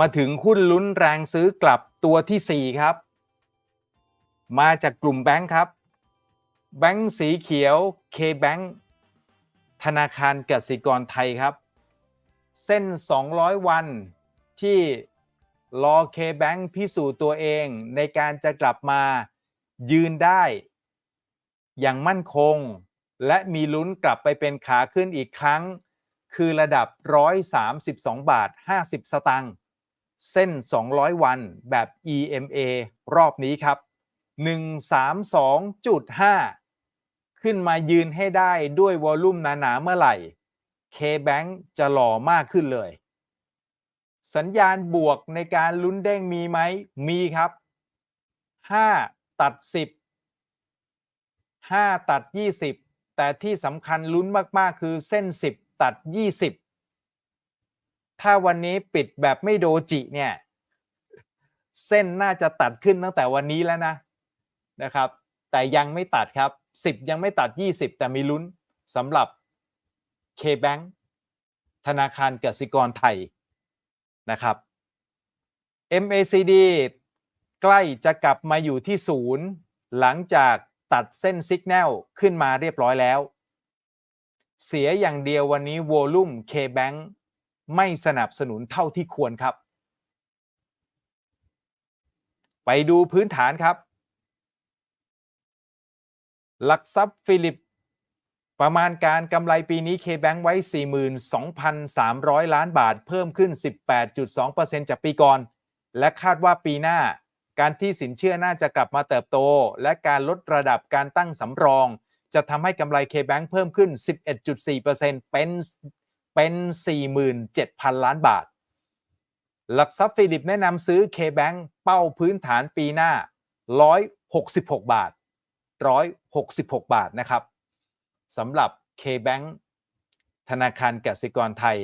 มาถึงหุ้นลุ้นแรงซื้อกลับตัวทีสี่ 4 ครับ มาจากกลุ่มแบงค์ครับ แบงค์สีเขียว K-Bank ธนาคารกสิกรไทยครับ เส้น 200 วันที่รอ K-Bank พิสูจน์ตัวเองในการจะกลับมายืนได้ อย่างมั่นคง และมีลุ้นกลับไปเป็นขาขึ้นอีกครั้ง คือระดับ 132 บาท 50 สตางค์ เส้น 200 วันแบบ EMA รอบนี้ครับ 132.5 ขึ้นมายืนให้ได้ด้วยวอลลุ่มหนาๆเมื่อไหร่ K-Bank จะหล่อมากขึ้นเลย สัญญาณบวกในการลุ้นเด้งมีไหม มีครับ 5 ตัด 10 5 ตัด 20 แต่ที่สำคัญลุ้นมากๆ คือเส้น 10 ตัด 20 ถ้าวันนี้ปิดแบบไม่โดจิเนี่ย เส้นน่าจะตัดขึ้นตั้งแต่วันนี้แล้วนะนะครับ แต่ยังไม่ตัดครับ 10 ยังไม่ตัด 20 แต่มีลุ้นสำหรับ K-Bank ธนาคารกสิกรไทยนะครับ MACD ใกล้จะกลับมาอยู่ที่ศูนย์หลังจากตัดเส้นสัญญาณขึ้นมาเรียบร้อยแล้ว เสียอย่างเดียววันนี้โวลุ่ม K-Bank ไม่สนับสนุนเท่าที่ควรครับ ไปดูพื้นฐานครับ หลักทรัพย์ฟิลิป ประมาณการกำไรปีนี้ K-Bank ไว้ 42,300 ล้านบาท เพิ่มขึ้น 18.2%จากปีก่อน และคาดว่าปีหน้าการที่สินเชื่อน่าจะกลับมาเติบโต และการลดระดับการตั้งสำรอง จะทำให้กำไร K-Bank เพิ่มขึ้น 11.4%เป็น เป็น 47,000 ล้านบาท หลักทรัพย์ฟิลิปแนะนำซื้อ K-Bank เป้าพื้นฐานปีหน้า 166 บาท 166 บาทนะครับสำหรับ K-Bank ธนาคารกสิกรไทย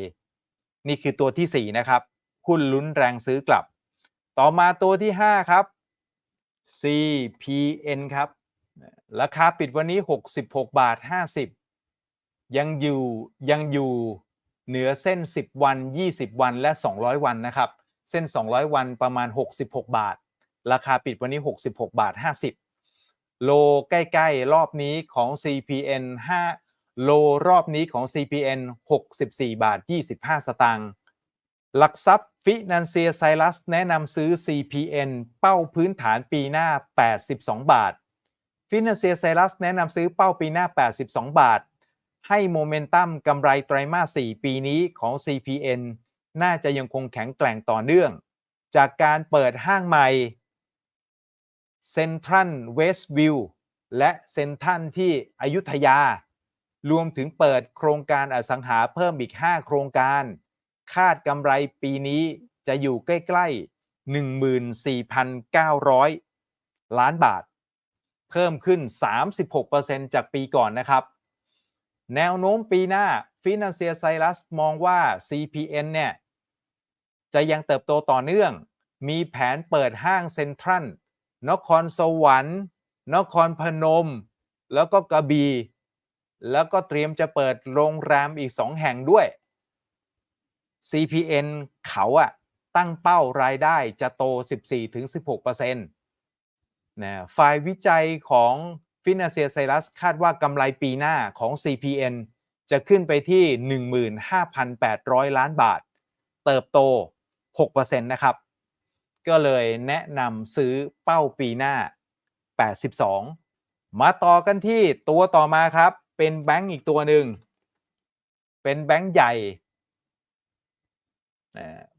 นี่คือตัวที่ 4 นะครับหุ้นลุ้นแรงซื้อกลับ ต่อมาตัวที่ 5 ครับ CPN ครับ ราคาปิดวันนี้ 66 บาท 50 ยังอยู่ยังอยู่ เหนือเส้น 10 วัน 20 วันและ 200 วันนะครับเส้น 200 วันประมาณ 66 บาท ราคาปิดวันนี้ 66 บาท 50 โลใกล้ๆ รอบนี้ของ CPN 5 โลรอบนี้ของ CPN 64 บาท 25 สตางค์หลักทรัพย์ฟินันเซียไซรัสแนะนำซื้อ CPN เป้าพื้นฐานปีหน้า 82 บาทฟินันเซียไซรัสแนะนำซื้อเป้าปีหน้า 82 บาท ให้โมเมนตัมกำไรไตรมาส 4 ปีนี้ของ CPN น่าจะยังคงแข็งแกร่งต่อเนื่อง จากการเปิดห้างใหม่เซ็นทรัลเวสต์วิวและเซ็นทรัลที่อยุธยา รวมถึงเปิดโครงการอสังหาเพิ่มอีก 5 โครงการ คาดกำไรปีนี้จะอยู่ใกล้ๆ 14,900 ล้านบาท เพิ่มขึ้น 36%จากปีก่อนนะครับ แนวโน้มปีหน้า Financial Cyrus มองว่า CPN เนี่ยจะยังเติบโตต่อเนื่อง มีแผนเปิดห้างเซ็นทรัลนครสวรรค์ นครพนม แล้วก็กระบี่แล้วก็เตรียมจะเปิดโรงแรมอีก 2 แห่งด้วย CPN เขาอะตั้งเป้ารายได้จะโต 14-16%นะฝ่ายวิจัยของ Financial Cyrus คาดว่ากำไรปีหน้าของ CPN จะขึ้นไปที่ 15,800 ล้านบาท เติบโต 6%นะครับ ก็เลยแนะนำซื้อเป้าปีหน้า 82 มาต่อกันที่ตัวต่อมาครับ เป็นแบงก์อีกตัวหนึ่ง เป็นแบงก์ใหญ่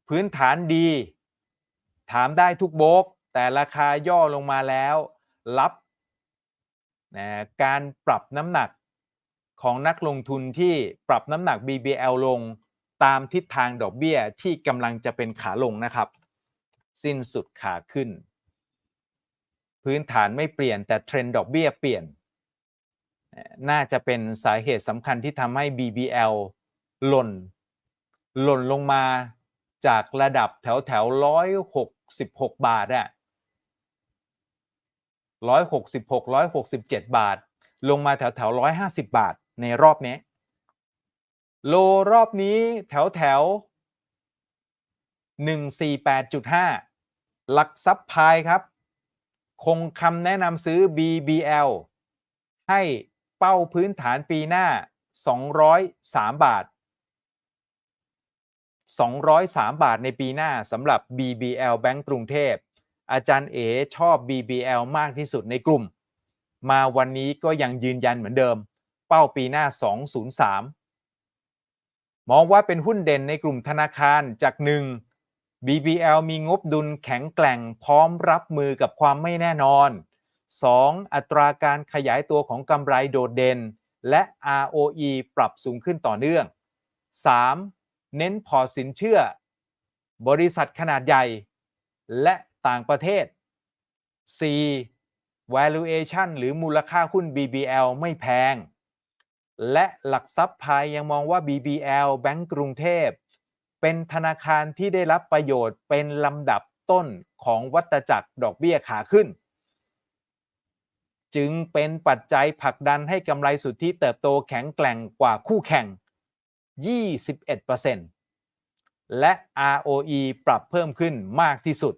พื้นฐานดี ถามได้ทุกโบก แต่ราคาย่อลงมาแล้ว รับ การปรับน้ำหนักของนักลงทุนที่ปรับน้ำหนัก BBL ลงตามทิศทางดอกเบี้ยที่กำลังจะเป็นขาลงนะครับ สิ้นสุดขาขึ้น พื้นฐานไม่เปลี่ยนแต่เทรนด์ดอกเบี้ยเปลี่ยน น่าจะเป็นสาเหตุสำคัญที่ทำให้ BBL หล่น หล่นลงมาจากระดับแถวแถวร้อยหกสิบหกบาทอะ ร้อยหกสิบหกร้อยหกสิบเจ็ดบาท ลงมาแถวแถวร้อยห้าสิบบาทในรอบนี้ โลรอบนี้แถวแถว 148.5 หลักซับพายครับ คงคำแนะนำซื้อ BBL ให้เป้าพื้นฐานปีหน้า 203 บาท 203 บาทในปีหน้าสำหรับ BBL แบงก์กรุงเทพ อาจารย์เอชอบ BBL มากที่สุดในกลุ่ม มาวันนี้ก็ยังยืนยันเหมือนเดิม เป้าปีหน้า 203 มองว่าเป็นหุ้นเด่นในกลุ่มธนาคารจากหนึ่ง BBL มีงบดุลแข็งแกร่งพร้อมรับมือกับความไม่แน่นอน 2. อัตราการขยายตัวของกำไรโดดเด่น และ ROE ปรับสูงขึ้นต่อเนื่อง 3. เน้นพอสินเชื่อ บริษัทขนาดใหญ่ และ ต่างประเทศ 4. valuation หรือมูลค่าหุ้น BBL ไม่แพง และหลักทรัพย์พายยังมองว่า BBL แบงก์กรุงเทพ เป็นธนาคารที่ได้รับประโยชน์เป็นลำดับต้นของวัตจักรดอกเบี้ยขาขึ้น จึงเป็นปัจจัยผลักดันให้กำไรสุทธิเติบโตแข็งแกร่งกว่าคู่แข่ง 21%และ ROE ปรับเพิ่มขึ้นมากที่สุด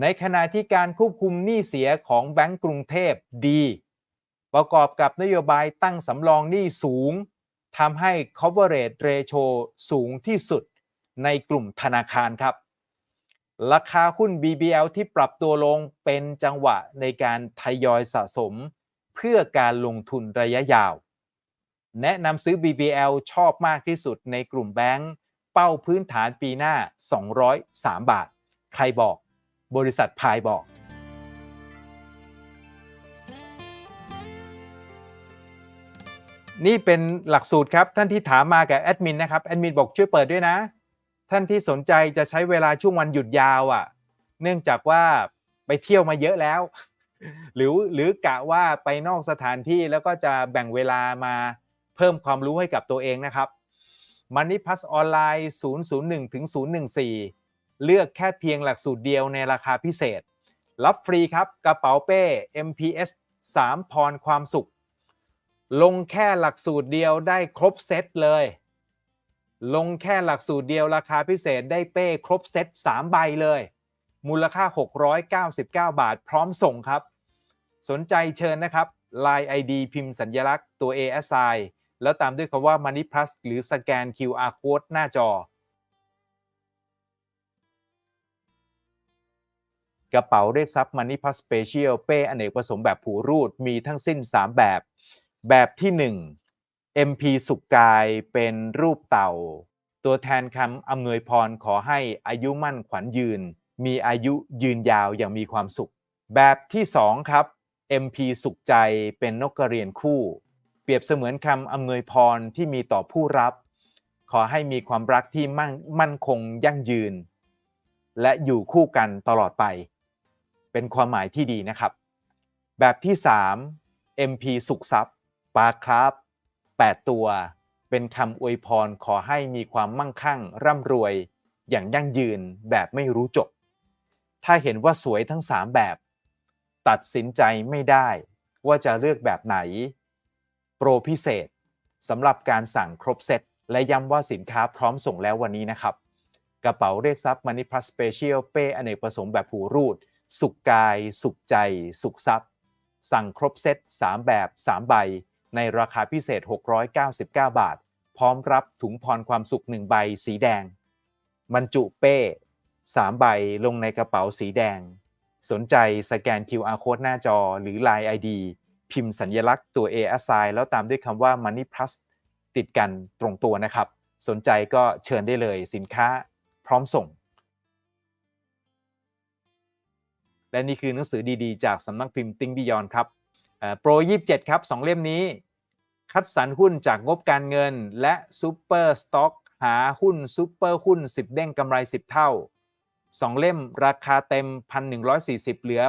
ในขณะที่การควบคุมหนี้เสียของแบงก์กรุงเทพดี ประกอบกับนโยบายตั้งสำรองหนี้สูงทำให้ coverage ratio สูงที่สุดในกลุ่มธนาคารครับ ราคาหุ้น BBL ที่ปรับตัวลงเป็นจังหวะในการทยอยสะสม เพื่อการลงทุนระยะยาว แนะนำซื้อ BBL ชอบมากที่สุดในกลุ่มแบงก์เป้าพื้นฐานปีหน้า 203 บาท ใครบอก บริษัทพายบอก นี่เป็นหลักสูตรครับ ท่านที่ถามมากับแอดมินนะครับแอดมินบอกช่วยเปิดด้วยนะ ท่านที่สนใจจะใช้เวลาช่วงวันหยุดยาวอะ่ะ เนื่องจากว่าไปเที่ยวมาเยอะแล้ว หรือหรือกะว่าไปนอกสถานที่แล้วก็จะแบ่งเวลามาเพิ่มความรู้ให้กับตัวเองนะครับ Money Plus ออนไลน์001ถึง014 เลือกแค่เพียงหลักสูตรเดียวในราคาพิเศษ รับฟรีครับกระเป๋าเป้ MPS 3 พรความสุข ลงแค่หลักสูตรเดียวได้ครบเซตเลย ลงแค่หลักสูตรเดียวราคาพิเศษได้เป้ครบเซต3ใบเลย มูลค่า 699 บาท พร้อมส่งครับ สนใจเชิญนะครับ Line ID พิมพ์สัญลักษณ์ตัว ASI แล้วตามด้วยคำว่า Money Plus หรือสแกน QR Code หน้าจอ กระเป๋าเรียกทรัพย์ Money Plus Special เป้อเนกประสงค์แบบผูรูดมีทั้งสิ้น 3 แบบ แบบที่ 1 MP สุกกายเป็นรูปเต่า ตัวแทนคำอำนวยพรขอให้อายุมั่นขวัญยืน มีอายุยืนยาวอย่างมีความสุข แบบที่ 2 ครับ MP สุขใจเป็นนกกระเรียนคู่ เปรียบเสมือนคำอำนวยพรที่มีต่อผู้รับ ขอให้มีความรักที่มั่นมั่นคงยั่งยืน และอยู่คู่กันตลอดไป เป็นความหมายที่ดีนะครับ แบบที่ 3 MP สุขทรัพย์ปลาครับ 8 ตัว เป็นคำอวยพรขอให้มีความมั่งคั่ง ร่ำรวย อย่างยั่งยืนแบบไม่รู้จบ ถ้าเห็นว่าสวยทั้ง 3 แบบ ตัดสินใจไม่ได้ว่าจะเลือกแบบไหน โปรพิเศษสำหรับการสั่งครบเซตและย้ำว่าสินค้าพร้อมส่งแล้ววันนี้นะครับ กระเป๋าเรียกทรัพย์ Money Plus Special เป้อเนกประสงค์แบบผูรูด สุขกาย สุขใจ สุขทรัพย์ สั่งครบเซต3 แบบ 3 ใบ ในราคาพิเศษ 699 บาท พร้อมรับถุงพรความสุข 1 ใบสีแดงบรรจุเป้ 3 ใบลงในกระเป๋าสีแดง สนใจสแกน QR Code หน้าจอหรือ Line ID พิมพ์สัญลักษณ์ตัว A a s i แล้วตามด้วยคำว่า Money Plus ติดกันตรงตัวนะครับ สนใจก็เชิญได้เลยสินค้าพร้อมส่ง และนี่คือหนังสือดีๆ จากสำนักพิมพ์ติ้งบิยอนครับโปร 27 ครับ 2 เล่มนี้ คัดสรรหุ้นจากงบการเงิน และซูเปอร์สต็อกหาหุ้นซูเปอร์หุ้น 10 เด้งกำไร 10 เท่า 2 เล่มราคาเต็ม 1,140 เหลือ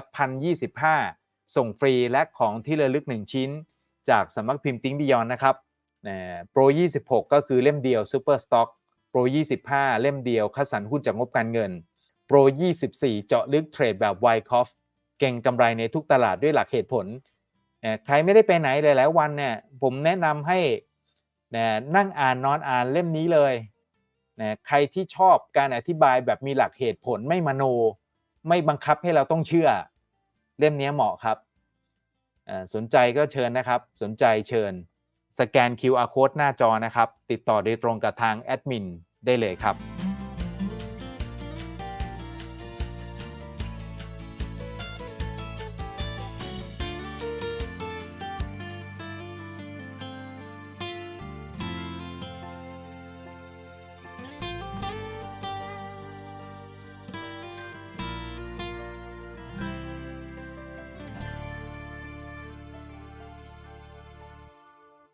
1,025 ส่งฟรีและของที่ระลึก 1 ชิ้น จากสำนักพิมพ์ติ้งบิยอนนะครับโปร 26 ก็คือเล่มเดียวซูเปอร์สต็อกโปร 25 เล่มเดียวคัดสรรหุ้นจากงบการเงิน โปร 24 เจาะลึกเทรดแบบไวคอฟเก่งกำไรในทุกตลาดด้วยหลักเหตุผล ใครไม่ได้ไปไหนหลายๆวันเนี่ยผมแนะนำให้นั่งอ่านนอนอ่านเล่มนี้เลยนะใครที่ชอบการอธิบายแบบมีหลักเหตุผลไม่มโน ไม่บังคับให้เราต้องเชื่อ เล่มนี้เหมาะครับ สนใจก็เชิญนะครับ สนใจเชิญ สแกน QR code หน้าจอนะครับ ติดต่อโดยตรงกับทางแอดมินได้เลยครับ